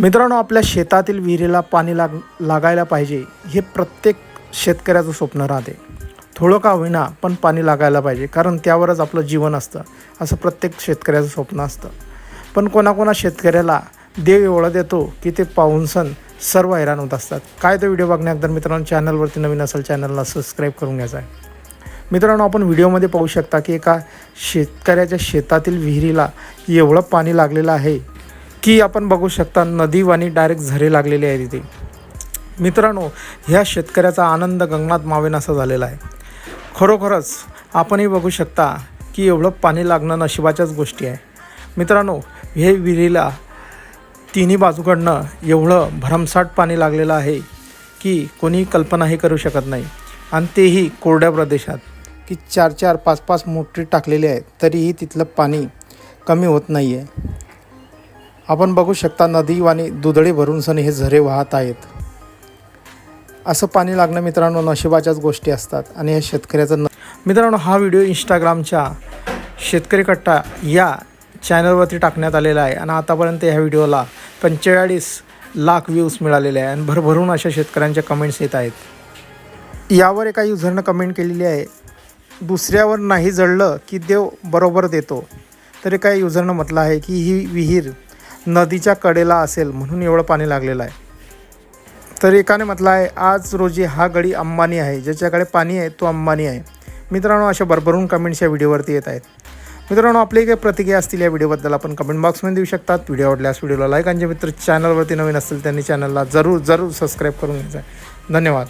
मित्रांनो आपल्या शेतातील विहिरीला पाणी लाग लागायला पाहिजे हे प्रत्येक शेतकऱ्याचं स्वप्न राहते. थोडं का होईना पण पाणी लागायला पाहिजे कारण त्यावरच आपलं जीवन असतं असं प्रत्येक शेतकऱ्याचं स्वप्न असतं. पण कोणाकोणा शेतकऱ्याला देव एवढं देतो की ते पाहून सण सर्व हैराण होत असतात. काय तो व्हिडिओ बघण्याकदर मित्रांनो चॅनलवरती नवीन असेल चॅनलला सबस्क्राईब करून घ्यायचा आहे. मित्रांनो आपण व्हिडिओमध्ये पाहू शकता की एका शेतकऱ्याच्या शेतातील विहिरीला एवढं पाणी लागलेलं आहे की आपण बघू शकता नदी वाणी डायरेक्ट झरे लागलेले आहे तिथे मित्रांनो ह्या शेतकऱ्याचा आनंद गंगनाथ मावेन असा झालेला आहे. खरोखरच आपणही बघू शकता की एवढं पाणी लागणं नशिबाच्याच गोष्टी आहे. मित्रांनो हे विहिरीला तिन्ही बाजूकडनं एवढं भरमसाट पाणी लागलेलं आहे की कोणी कल्पनाही करू शकत नाही. आणि तेही कोरड्या प्रदेशात. की चार चार पाच पाच मोटरी टाकलेली आहे तरीही तिथलं पाणी कमी होत नाही आहे आपण बघू शकता नदी वाणी दुधळे भरून सण हे झरे वाहत आहेत. असं पाणी लागणं मित्रांनो नशिबाच्याच गोष्टी असतात आणि हे शेतकऱ्याचं न मित्रांनो हा व्हिडिओ इंस्टाग्रामच्या शेतकरी कट्टा या चॅनलवरती टाकण्यात आलेला आहे आणि आतापर्यंत ह्या व्हिडिओला पंचेचाळीस लाख व्ह्यूज मिळालेले आहे आणि भरभरून अशा शेतकऱ्यांच्या कमेंट्स येत आहेत. यावर एका युझरनं कमेंट केलेली आहे दुसऱ्यावर नाही जळलं की देव बरोबर देतो. तरी काय युजरनं म्हटलं आहे की ही विहीर नदीच्या कडेला असेल म्हणून एवढं पाणी लागलेलं आहे. तर एकाने म्हटलं आहे आज रोजी हा गडी अंबानी आहे. ज्याच्याकडे पाणी आहे तो अंबानी आहे. मित्रांनो अशा भरभरून कमेंट्स या व्हिडिओवरती येत आहेत. मित्रांनो आपली काही प्रतिक्रिया असतील या व्हिडिओबद्दल आपण कमेंट बॉक्समध्ये देऊ शकतात. व्हिडिओ आवडल्यास व्हिडिओला लाईक आणि जे मित्र चॅनलवरती नवीन असतील त्यांनी चॅनलला जरूर जरूर सबस्क्राईब करून घ्यायचं आहे. धन्यवाद.